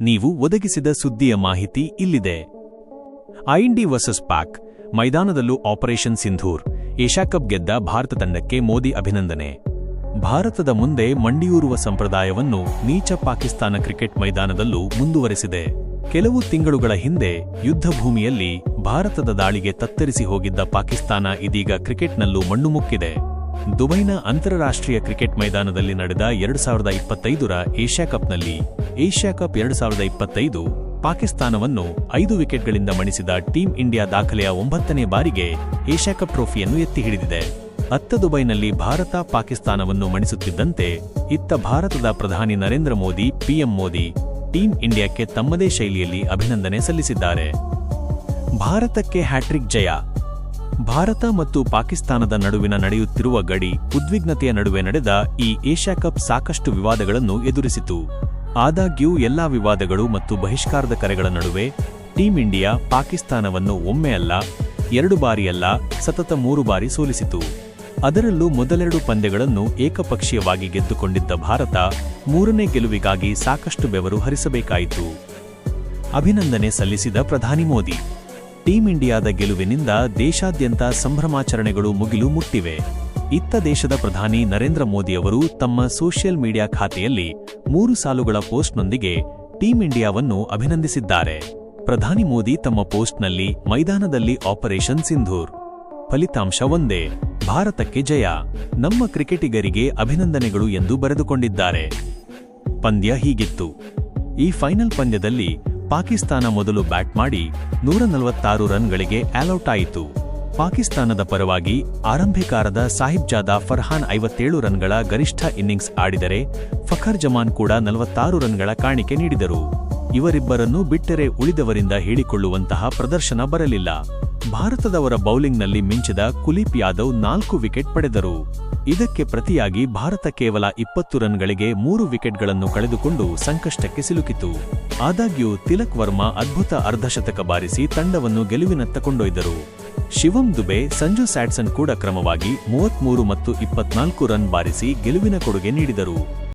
ನೀವು ಒದಗಿಸಿದ ಸುದ್ದಿಯ ಮಾಹಿತಿ ಇಲ್ಲಿದೆ. ಐಂಡಿ ವರ್ಸಸ್ ಪಾಕ್, ಮೈದಾನದಲ್ಲೂ ಆಪರೇಷನ್ ಸಿಂಧೂರ್, ಏಷ್ಯಾ ಕಪ್ ಗೆದ್ದ ಭಾರತ ತಂಡಕ್ಕೆ ಮೋದಿ ಅಭಿನಂದನೆ. ಭಾರತದ ಮುಂದೆ ಮಂಡಿಯೂರುವ ಸಂಪ್ರದಾಯವನ್ನು ನೀಚ ಪಾಕಿಸ್ತಾನ ಕ್ರಿಕೆಟ್ ಮೈದಾನದಲ್ಲೂ ಮುಂದುವರೆಸಿದೆ. ಕೆಲವು ತಿಂಗಳುಗಳ ಹಿಂದೆ ಯುದ್ಧ ಭೂಮಿಯಲ್ಲಿ ಭಾರತದ ದಾಳಿಗೆ ತತ್ತರಿಸಿ ಹೋಗಿದ್ದ ಪಾಕಿಸ್ತಾನ ಇದೀಗ ಕ್ರಿಕೆಟ್ನಲ್ಲೂ ಮಣ್ಣು ಮುಕ್ಕಿದೆ. ದುಬೈನ ಅಂತಾರಾಷ್ಟ್ರೀಯ ಕ್ರಿಕೆಟ್ ಮೈದಾನದಲ್ಲಿ ನಡೆದ ಎರಡು ಸಾವಿರದ ಇಪ್ಪತ್ತೈದರ ಏಷ್ಯಾ ಕಪ್ನಲ್ಲಿ ಏಷ್ಯಾ ಕಪ್ ಎರಡು ಸಾವಿರದ ಇಪ್ಪತ್ತೈದು ಪಾಕಿಸ್ತಾನವನ್ನು ಐದು ವಿಕೆಟ್ಗಳಿಂದ ಮಣಿಸಿದ ಟೀಂ ಇಂಡಿಯಾ ದಾಖಲೆಯ ಒಂಬತ್ತನೇ ಬಾರಿಗೆ ಏಷ್ಯಾ ಕಪ್ ಟ್ರೋಫಿಯನ್ನು ಎತ್ತಿ ಹಿಡಿದಿದೆ. ಅತ್ತ ದುಬೈನಲ್ಲಿ ಭಾರತ ಪಾಕಿಸ್ತಾನವನ್ನು ಮಣಿಸುತ್ತಿದ್ದಂತೆ ಇತ್ತ ಭಾರತದ ಪ್ರಧಾನಿ ನರೇಂದ್ರ ಮೋದಿ, ಪಿಎಂ ಮೋದಿ ಟೀಂ ಇಂಡಿಯಾಕ್ಕೆ ತಮ್ಮದೇ ಶೈಲಿಯಲ್ಲಿ ಅಭಿನಂದನೆ ಸಲ್ಲಿಸಿದ್ದಾರೆ. ಭಾರತಕ್ಕೆ ಹ್ಯಾಟ್ರಿಕ್ ಜಯ ಭಾರತ ಮತ್ತು ಪಾಕಿಸ್ತಾನದ ನಡುವಿನ ನಡೆಯುತ್ತಿರುವ ಗಡಿ, ಉದ್ವಿಗ್ನತೆಯ ನಡುವೆ ನಡೆದ ಈ ಏಷ್ಯಾ ಕಪ್ ಸಾಕಷ್ಟು ವಿವಾದಗಳನ್ನು ಎದುರಿಸಿತು. ಆದಾಗ್ಯೂ, ಎಲ್ಲಾ ವಿವಾದಗಳು ಮತ್ತು ಬಹಿಷ್ಕಾರದ ಕರೆಗಳ ನಡುವೆ ಟೀಂ ಇಂಡಿಯಾ ಪಾಕಿಸ್ತಾನವನ್ನು ಒಮ್ಮೆ ಅಲ್ಲ, ಎರಡು ಬಾರಿಯಲ್ಲ ಸತತ ಮೂರು ಬಾರಿ ಸೋಲಿಸಿತು. ಅದರಲ್ಲೂ ಮೊದಲೆರಡು ಪಂದ್ಯಗಳನ್ನು ಏಕಪಕ್ಷೀಯವಾಗಿ ಗೆದ್ದುಕೊಂಡಿದ್ದ ಭಾರತ ಮೂರನೇ ಗೆಲುವಿಗಾಗಿ ಸಾಕಷ್ಟು ಬೆವರು ಹರಿಸಬೇಕಾಯಿತು. ಅಭಿನಂದನೆ ಸಲ್ಲಿಸಿದ ಪ್ರಧಾನಿ ಮೋದಿ. ಟೀಂ ಇಂಡಿಯಾದ ಗೆಲುವಿನಿಂದ ದೇಶಾದ್ಯಂತ ಸಂಭ್ರಮಾಚರಣೆಗಳು ಮುಗಿಲು ಮುಟ್ಟಿವೆ. ಇತ್ತ ದೇಶದ ಪ್ರಧಾನಿ ನರೇಂದ್ರ ಮೋದಿ ಅವರು ತಮ್ಮ ಸೋಷಿಯಲ್ ಮೀಡಿಯಾ ಖಾತೆಯಲ್ಲಿ ಮೂರು ಸಾಲುಗಳ ಪೋಸ್ಟ್ನೊಂದಿಗೆ ಟೀಂ ಇಂಡಿಯಾವನ್ನು ಅಭಿನಂದಿಸಿದ್ದಾರೆ. ಪ್ರಧಾನಿ ಮೋದಿ ತಮ್ಮ ಪೋಸ್ಟ್ನಲ್ಲಿ ಮೈದಾನದಲ್ಲಿ ಆಪರೇಷನ್ ಸಿಂಧೂರ್. ಫಲಿತಾಂಶ ಒಂದೇ. ಭಾರತಕ್ಕೆ ಜಯ. ನಮ್ಮ ಕ್ರಿಕೆಟಿಗರಿಗೆ ಅಭಿನಂದನೆಗಳು ಎಂದು ಬರೆದುಕೊಂಡಿದ್ದಾರೆ. ಪಂದ್ಯ ಹೀಗಿತ್ತು. ಈ ಫೈನಲ್ ಪಂದ್ಯದಲ್ಲಿ ಪಾಕಿಸ್ತಾನ ಮೊದಲು ಬ್ಯಾಟ್ ಮಾಡಿ ನೂರ ನಲವತ್ತಾರು ರನ್ಗಳಿಗೆ ಆಲೌಟ್ ಆಯಿತು. ಪಾಕಿಸ್ತಾನದ ಪರವಾಗಿ ಆರಂಭಿಕಾರದ ಸಾಹಿಬ್ ಜಾದಾ ಫರ್ಹಾನ್ ಐವತ್ತೇಳು ರನ್ಗಳ ಗರಿಷ್ಠ ಇನ್ನಿಂಗ್ಸ್ ಆಡಿದರೆ ಫಖರ್ ಜಮಾನ್ ಕೂಡ ನಲವತ್ತಾರು ರನ್ಗಳ ಕಾಣಿಕೆ ನೀಡಿದರು. ಇವರಿಬ್ಬರನ್ನೂ ಬಿಟ್ಟರೆ ಉಳಿದವರಿಂದ ಹೇಳಿಕೊಳ್ಳುವಂತಹ ಪ್ರದರ್ಶನ ಬರಲಿಲ್ಲ. ಭಾರತದವರ ಬೌಲಿಂಗ್ನಲ್ಲಿ ಮಿಂಚಿದ ಕುಲೀಪ್ ಯಾದವ್ ನಾಲ್ಕು ವಿಕೆಟ್ ಪಡೆದರು. ಇದಕ್ಕೆ ಪ್ರತಿಯಾಗಿ ಭಾರತ ಕೇವಲ ಇಪ್ಪತ್ತು ರನ್ಗಳಿಗೆ ಮೂರು ವಿಕೆಟ್ಗಳನ್ನು ಕಳೆದುಕೊಂಡು ಸಂಕಷ್ಟಕ್ಕೆ ಸಿಲುಕಿತು. ಆದಾಗ್ಯೂ ತಿಲಕ್ ವರ್ಮಾ ಅದ್ಭುತ ಅರ್ಧಶತಕ ಬಾರಿಸಿ ತಂಡವನ್ನು ಗೆಲುವಿನತ್ತ ಕೊಂಡೊಯ್ದರು. ಶಿವಂ ದುಬೆ, ಸಂಜು ಸ್ಯಾಟ್ಸನ್ ಕೂಡ ಕ್ರಮವಾಗಿ ಮೂವತ್ಮೂರು ಮತ್ತು ಇಪ್ಪತ್ನಾಲ್ಕು ರನ್ ಬಾರಿಸಿ ಗೆಲುವಿನ ಕೊಡುಗೆ ನೀಡಿದರು.